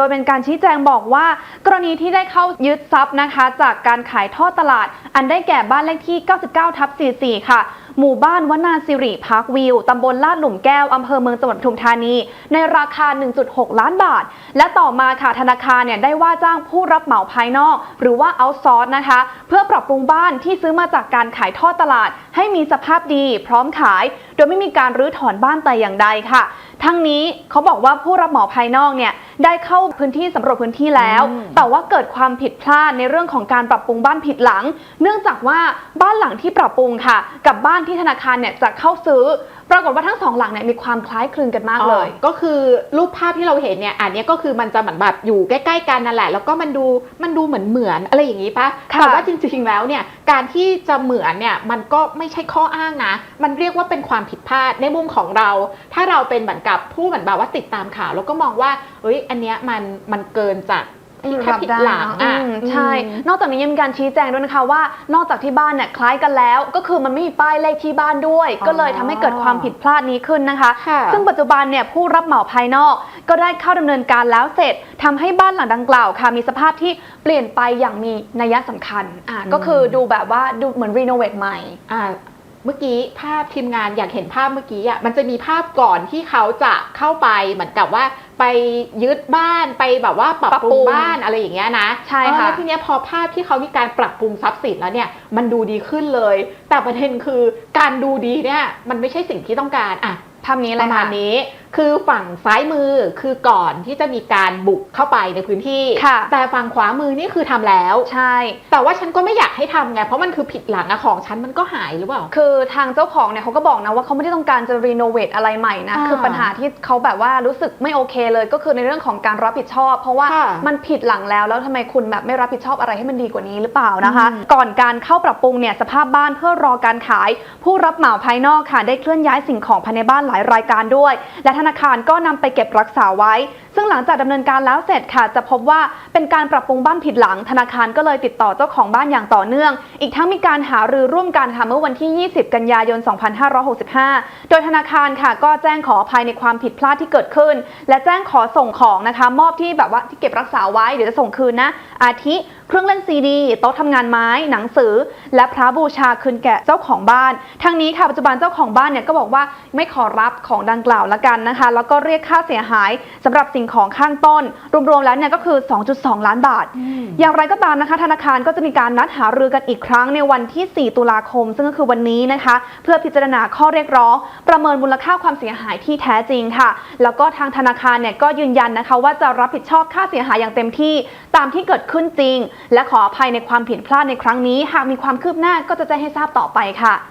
ดยเป็นการชี้แจงบอกว่า กรณีที่ได้เข้ายึดทรัพย์นะคะ จากการขายทอดตลาด อันได้แก่บ้านเลขที่ 99ทับ44 ค่ะ หมู่บ้านวนาสิริพาร์ควิวตำบลลาดหลุมแก้วอำเภอเมืองจังหวัดปทุมธานี ในราคา 1.6 ล้านบาท และต่อมาค่ะธนาคารเนี่ยได้ว่าจ้างผู้รับเหมาภายนอก หรือว่าเอาซอร์สนะคะ เพื่อปรับปรุงบ้านที่ซื้อมาจากการขายทอดตลาด ให้มีสภาพดี พร้อมขาย โดยไม่มีการรื้อถอนบ้านแต่อย่างใดค่ะ ทั้งนี้เขาบอกว่าผู้รับเหมาภายนอกเนี่ยได้เข้าพื้นที่สำรวจพื้นที่แล้วอืมแต่ว่าเกิดความผิดพลาดในเรื่องของการปรับปรุงบ้านผิดหลัง เนื่องจากว่าบ้านหลังที่ปรับปรุงค่ะ กับบ้านที่ธนาคารเนี่ยจะเข้าซื้อ ปรากฏว่าทั้งสองหลังเนี่ยมีความคล้ายคลึงกันมากเลยอ๋อก็คือรูปภาพที่เราเห็นเนี่ยอันเนี้ยก็คือมันจะเหมือนแบบอยู่ใกล้ ๆ กันนั่นแหละ แล้วก็มันดูมันดูเหมือนเหมือนอะไรอย่างนี้ปะค่ะแต่ว่าจริงๆแล้วเนี่ยการที่จะเหมือนเนี่ยมันก็ไม่ใช่ข้ออ้างนะ มันเรียกว่าเป็นความผิดพลาดในมุมของเรา ถ้าเราเป็นเหมือนกับผู้เหมือนแบบว่าติดตามข่าว แล้วก็มองว่าเอ้ยอันเนี้ยมันมันเกินจากที่ แค่ผิดหลังอือะมใช่อืมนอกจากนี้ยังมีการชี้แจงด้วยนะคะว่า นอกจากที่บ้านเนี่ยคล้ายกันแล้ว ก็คือมันไม่มีป้ายเลขที่บ้านด้วยอ๋อก็เลยทำให้เกิดความผิดพลาดนี้ขึ้นนะคะค่ะซึ่งปัจจุบันเนี่ยผู้รับเหมาภายนอก ก็ได้เข้าดำเนินการแล้วเสร็จทำให้บ้านหลังดังกล่าวค่ะ มีสภาพที่เปลี่ยนไปอย่างมีนัยสำคัญอะอืมก็คือดูแบบว่าดูเหมือนรีโนเวทใหม่อ่า เมื่อกี้ภาพทีมงานอยากเห็นภาพเมื่อกี้อะมันจะมีภาพก่อนที่เขาจะเข้าไปเหมือนกับว่าไปยึดบ้านไปแบบว่าปรับปรับปปรุรุงงบ้านอะไรอย่างเงี้ยนะใช่ค่ะเออแล้วทีเนี้ยพอภาพที่เขามีการปรับปรุงทรัพย์สินแล้วเนี่ยมันดูดีขึ้นเลย แต่ประเด็นคือการดูดีเนี่ยมันไม่ใช่สิ่งที่ต้องการอะ ภาพนี้ปเลยระมาค่ะณนี้คือฝั่งซ้ายมือคือก่อนที่จะมีการบุกเข้าไปในพื้นที่ ค่ะ แต่ฝั่งขวามือนี่คือทำแล้ว ใช่ แต่ว่าฉันก็ไม่อยากให้ทำไงเพราะมันคือผิดหลังอะของฉันมันก็หายหรือเปล่า คือทางเจ้าของเนี่ยเขาก็บอกนะว่าเขาไม่ได้ต้องการจะรีโนเวทอะไรใหม่นะ อ่าคือปัญหาที่เขาแบบว่ารู้สึกไม่โอเคเลยก็คือในเรื่องของการรับผิดชอบ เพราะว่าค่ะมันผิดหลังแล้วแล้วทำไมคุณแบบไม่รับผิดชอบอะไรให้มันดีกว่านี้หรือเปล่านะคะ อืม ก่อนการเข้าปรับปรุงเนี่ยสภาพบ้านเพื่อรอการขาย ผู้รับเหมาภายนอกค่ะได้เคลื่อนย้ายสิ่งของภายในบ้านหลลายรายการด้วย และธนาคารก็นำไปเก็บรักษาไว้ ซึ่งหลังจากดำเนินการแล้วเสร็จค่ะ จะพบว่าเป็นการปรับปรุงบ้านผิดหลัง ธนาคารก็เลยติดต่อเจ้าของบ้านอย่างต่อเนื่อง อีกทั้งมีการหารือร่วมกันค่ะเมื่อวันที่ 20 กันยายน 2565 โดยธนาคารค่ะก็แจ้งขออภัยในความผิดพลาดที่เกิดขึ้น และแจ้งขอส่งของนะคะ มอบที่แบบว่าที่เก็บรักษาไว้เดี๋ยวจะส่งคืนนะอาทิเครื่องเล่นซีดีโต๊ะทำงานไม้ หนังสือ และพระบูชาคืนแก่เจ้าของบ้านทั้งนี้ค่ะปัจจุบันเจ้าของบ้านเนี่ยก็บอกว่าไม่ขอรับของดังกล่าวละกันนะคะ แล้วก็เรียกค่าเสียหายสำหรับสิ่งของข้างต้น รวมๆแล้วเนี่ยก็คือ 2.2 ล้านบาท อย่างไรก็ตามนะคะ ธนาคารก็จะมีการนัดหารือกันอีกครั้งในวันที่ 4 ตุลาคม ซึ่งก็คือวันนี้นะคะ เพื่อพิจารณาข้อเรียกร้อง ประเมินมูลค่าความเสียหายที่แท้จริงค่ะ แล้วก็ทางธนาคารเนี่ยก็ยืนยันนะคะ ว่าจะรับผิดชอบค่าเสียหายอย่างเต็มที่ตามที่เกิดขึ้นจริง และขออภัยในความผิดพลาดในครั้งนี้ หากมีความคืบหน้าก็จะแจ้งให้ทราบต่อไปค่ะ